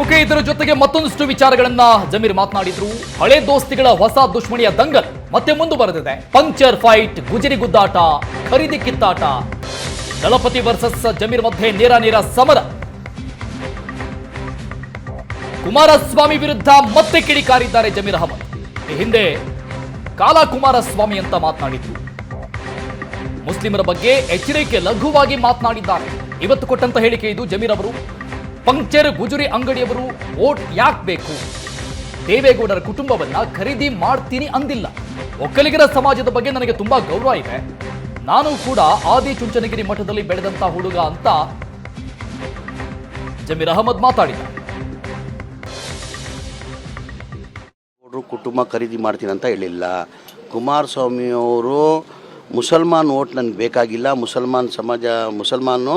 Okay, ಇದರ ಜೊತೆಗೆ ಮತ್ತೊಂದಷ್ಟು ವಿಚಾರಗಳನ್ನ ಜಮೀರ್ ಮಾತನಾಡಿದ್ರು. ಹಳೆ ದೋಸ್ತಿಗಳ ಹೊಸ ದುಶ್ಮಣಿಯ ದಂಗಲ್ ಮತ್ತೆ ಮುಂದುವರೆದಿದೆ. ಪಂಕ್ಚರ್ ಫೈಟ್, ಗುಜರಿ ಗುದ್ದಾಟ, ಖರೀದಿ ಕಿತ್ತಾಟ. ದಳಪತಿ ವರ್ಸಸ್ ಜಮೀರ್ ಮಧ್ಯೆ ನೇರ ನೇರ ಸಮರ. ಕುಮಾರಸ್ವಾಮಿ ವಿರುದ್ಧ ಮತ್ತೆ ಕಿಡಿಕಾರಿದ್ದಾರೆ ಜಮೀರ್ ಅಹಮದ್. ಈ ಹಿಂದೆ ಕಾಲ ಕುಮಾರಸ್ವಾಮಿ ಅಂತ ಮಾತನಾಡಿದ್ರು. ಮುಸ್ಲಿಮರ ಬಗ್ಗೆ ಎಚ್ಚರಿಕೆ ಲಘುವಾಗಿ ಮಾತನಾಡಿದ್ದಾರೆ. ಇವತ್ತು ಕೊಟ್ಟಂತ ಹೇಳಿಕೆ ಇದು ಜಮೀರ್ ಅವರು. ಪಂಕ್ಚರ್ ಗುಜರಿ ಅಂಗಡಿಯವರು ಓಟ್ ಯಾಕೆ ಬೇಕು ದೇವೇಗೌಡರ ಕುಟುಂಬವನ್ನ ಖರೀದಿ ಮಾಡ್ತೀನಿ ಅಂದಿಲ್ಲ. ಒಕ್ಕಲಿಗರ ಸಮಾಜದ ಬಗ್ಗೆ ನನಗೆ ತುಂಬಾ ಗೌರವ ಇದೆ. ನಾನು ಕೂಡ ಆದಿ ಚುಂಚನಗಿರಿ ಮಠದಲ್ಲಿ ಬೆಳೆದಂತ ಹುಡುಗ ಅಂತ ಜಮೀರ್ ಅಹಮದ್ ಮಾತಾಡಿದ. ಕುಟುಂಬ ಖರೀದಿ ಮಾಡ್ತೀನಿ ಅಂತ ಹೇಳಿಲ್ಲ. ಕುಮಾರಸ್ವಾಮಿ ಅವರು ಮುಸಲ್ಮಾನ್ ಓಟ್ ನನಗೆ ಬೇಕಾಗಿಲ್ಲ. ಮುಸಲ್ಮಾನ್ ಸಮಾಜ, ಮುಸಲ್ಮಾನು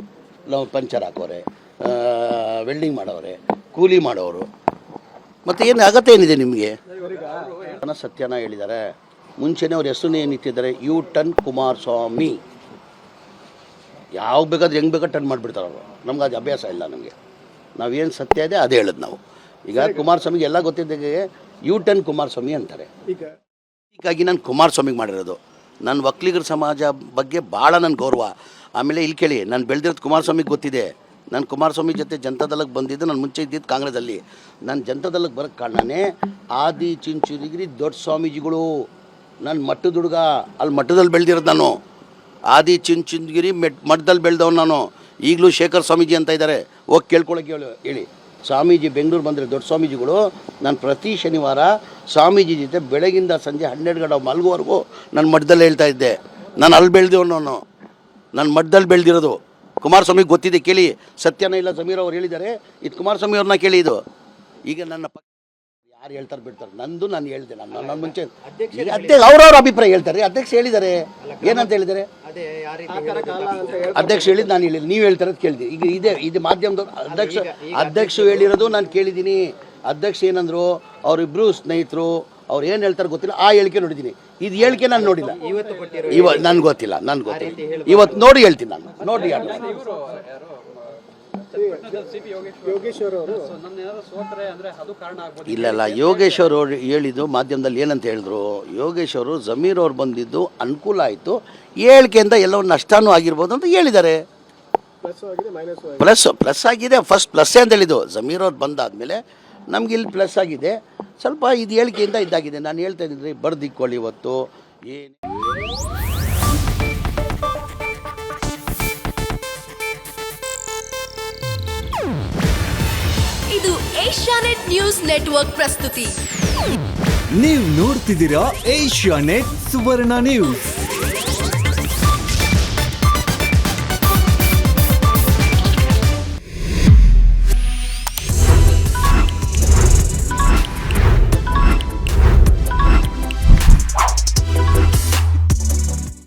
ನಾವು ಪಂಚರ್ ಹಾಕೋರೆ ವೆಲ್ಡಿಂಗ್ ಮಾಡೋರೆ ಕೂಲಿ ಮಾಡೋರು. ಮತ್ತು ಏನು ಅಗತ್ಯ ಏನಿದೆ ನಿಮಗೆ? ಜನ ಸತ್ಯನ ಹೇಳಿದ್ದಾರೆ ಮುಂಚೆನೇ ಅವ್ರ ಹೆಸರು ಏನಿಟ್ಟಿದ್ದಾರೆ ಯು ಟನ್ ಕುಮಾರಸ್ವಾಮಿ. ಯಾವ ಬೇಕಾದ್ರೆ ಹೆಂಗೆ ಬೇಕಾದ್ರೆ ಟನ್ ಮಾಡಿಬಿಡ್ತಾರೆ ಅವರು. ನಮ್ಗೆ ಅದು ಅಭ್ಯಾಸ ಇಲ್ಲ ನಮಗೆ. ನಾವೇನು ಸತ್ಯ ಇದೆ ಅದೇ ಹೇಳೋದು ನಾವು. ಈಗ ಕುಮಾರಸ್ವಾಮಿಗೆ ಎಲ್ಲ ಗೊತ್ತಿದ್ದಾಗೆ ಯು ಟನ್ ಕುಮಾರಸ್ವಾಮಿ ಅಂತಾರೆ. ಹೀಗಾಗಿ ನಾನು ಕುಮಾರಸ್ವಾಮಿಗೆ ಮಾಡಿರೋದು. ನನ್ನ ಒಕ್ಕಲಿಗರ ಸಮಾಜ ಬಗ್ಗೆ ಭಾಳ ನನ್ನ ಗೌರವ. ಆಮೇಲೆ ಇಲ್ಲಿ ಕೇಳಿ, ನಾನು ಬೆಳೆದಿರೋದು ಕುಮಾರಸ್ವಾಮಿಗೆ ಗೊತ್ತಿದೆ. ನಾನು ಕುಮಾರಸ್ವಾಮಿ ಜೊತೆ ಜನತಾದಳಕ್ಕೆ ಬಂದಿದ್ದು ನಾನು ಮುಂಚೆ ಇದ್ದಿದ್ದು ಕಾಂಗ್ರೆಸ್ಸಲ್ಲಿ. ನಾನು ಜನತಾದಳಕ್ಕೆ ಬರೋಕ್ಕೆ ಕಾರಣನೇ ಆದಿ ಚಿಂಚುರಿಗಿರಿ ದೊಡ್ಡ ಸ್ವಾಮೀಜಿಗಳು. ನಾನು ಮಟ್ಟದ ಹುಡುಗ, ಅಲ್ಲಿ ಮಠದಲ್ಲಿ ಬೆಳೆದಿರೋದು ನಾನು. ಆದಿ ಚಿಂಚುಂದಗಿರಿ ಮೆಟ್, ಮಠದಲ್ಲಿ ಬೆಳೆದವನು ನಾನು. ಈಗಲೂ ಶೇಖರ್ ಸ್ವಾಮೀಜಿ ಅಂತ ಇದ್ದಾರೆ ಹೋಗಿ ಕೇಳ್ಕೊಳ್ಳೋಕೆ ಹೇಳು, ಹೇಳಿ. ಸ್ವಾಮೀಜಿ ಬೆಂಗಳೂರು ಬಂದರೆ ದೊಡ್ಡ ಸ್ವಾಮೀಜಿಗಳು, ನಾನು ಪ್ರತಿ ಶನಿವಾರ ಸ್ವಾಮೀಜಿ ಜೊತೆ ಬೆಳಗಿಂದ ಸಂಜೆ ಹನ್ನೆರಡು ಗಂಟೆ ಮಲಗುವವರೆಗೂ ನಾನು ಮಠದಲ್ಲಿ ಹೇಳ್ತಾ ಇದ್ದೆ. ನಾನು ಅಲ್ಲಿ ಬೆಳೆದವನು ನಾನು. ನಾನು ಮಠದಲ್ಲಿ ಬೆಳೆದಿರೋದು. ಕುಮಾರಸ್ವಾಮಿಗೆ ಗೊತ್ತಿದೆ ಕೇಳಿ. ಸತ್ಯನ ಇಲ್ಲ ಸಮೀರ್ ಅವ್ರು ಹೇಳಿದ್ದಾರೆ. ಇದು ಕುಮಾರಸ್ವಾಮಿ ಅವ್ರನ್ನ ಕೇಳಿ ಇದು. ಈಗ ನನ್ನ ಯಾರು ಹೇಳ್ತಾರೆ ಬಿಡ್ತಾರೆ. ನಂದು ನಾನು ಹೇಳಿದೆ ನಾನು ನನ್ನ ಮುಂಚೆ ಅಧ್ಯಕ್ಷ ಅವ್ರವ್ರ ಅಭಿಪ್ರಾಯ ಹೇಳ್ತಾರೆ. ಅಧ್ಯಕ್ಷ ಹೇಳಿದ್ದಾರೆ. ಏನಂತ ಹೇಳಿದ್ದಾರೆ? ಅಧ್ಯಕ್ಷ ಹೇಳಿದ್ದು ನಾನು ಹೇಳಿಲ್ಲ ನೀವು ಹೇಳ್ತಾರೆ ಕೇಳಿದೆ. ಈಗ ಇದೆ ಇದು ಮಾಧ್ಯಮದ ಅಧ್ಯಕ್ಷ ಅಧ್ಯಕ್ಷ ಹೇಳಿರೋದು ನಾನು ಕೇಳಿದ್ದೀನಿ. ಅಧ್ಯಕ್ಷ ಏನಂದ್ರು ಅವರಿಬ್ರು ಸ್ನೇಹಿತರು ಅವ್ರು ಏನು ಹೇಳ್ತಾರೆ ಗೊತ್ತಿಲ್ಲ. ಆ ಹೇಳಿಕೆ ನೋಡಿದ್ದೀನಿ. ಇದು ಹೇಳಿಕೆ ನಾನು ನೋಡಿಲ್ಲ. ಇವ ನನ್ಗೆ ಗೊತ್ತಿಲ್ಲ ನನ್ಗೆ ಗೊತ್ತಿಲ್ಲ. ಇವತ್ತು ನೋಡಿ ಹೇಳ್ತೀನಿ ನಾನು. ನೋಡಿ ಇಲ್ಲ ಇಲ್ಲಲ್ಲ ಯೋಗೇಶ್ವರ್ ಅವರು ಹೇಳಿದ್ದು ಮಾಧ್ಯಮದಲ್ಲಿ ಏನಂತ ಹೇಳಿದ್ರು ಯೋಗೇಶ್ ಅವರು ಜಮೀರ್ ಅವ್ರು ಬಂದಿದ್ದು ಅನುಕೂಲ ಆಯಿತು. ಹೇಳಿಕೆಯಿಂದ ಎಲ್ಲವೂ ನಷ್ಟನೂ ಆಗಿರ್ಬೋದು ಅಂತ ಹೇಳಿದ್ದಾರೆ. ಪ್ಲಸ್ ಪ್ಲಸ್ ಆಗಿದೆ. ಫಸ್ಟ್ ಪ್ಲಸ್ ಅಂತ ಹೇಳಿದ್ದು. ಜಮೀರ್ ಅವ್ರು ಬಂದಾದ್ಮೇಲೆ ನಮ್ಗೆ ಇಲ್ಲಿ ಪ್ಲಸ್ ಆಗಿದೆ. ಸ್ವಲ್ಪ ಇದು ಹೇಳಿಕೆಯಿಂದ ಇದ್ದಾಗಿದೆ ನಾನು ಹೇಳ್ತಾ ಇದ್ದೀನಿ ಬರ್ದಿಕ್ಕೊಳ್ಳಿ ಇವತ್ತು. ಏನು ಇದು ಏಷ್ಯಾನೆಟ್ ನ್ಯೂಸ್ ನೆಟ್ವರ್ಕ್ ಪ್ರಸ್ತುತಿ. ನೀವು ನೋಡ್ತಿದ್ದೀರಾ ಏಷ್ಯಾ ನೆಟ್ ಸುವರ್ಣ ನ್ಯೂಸ್.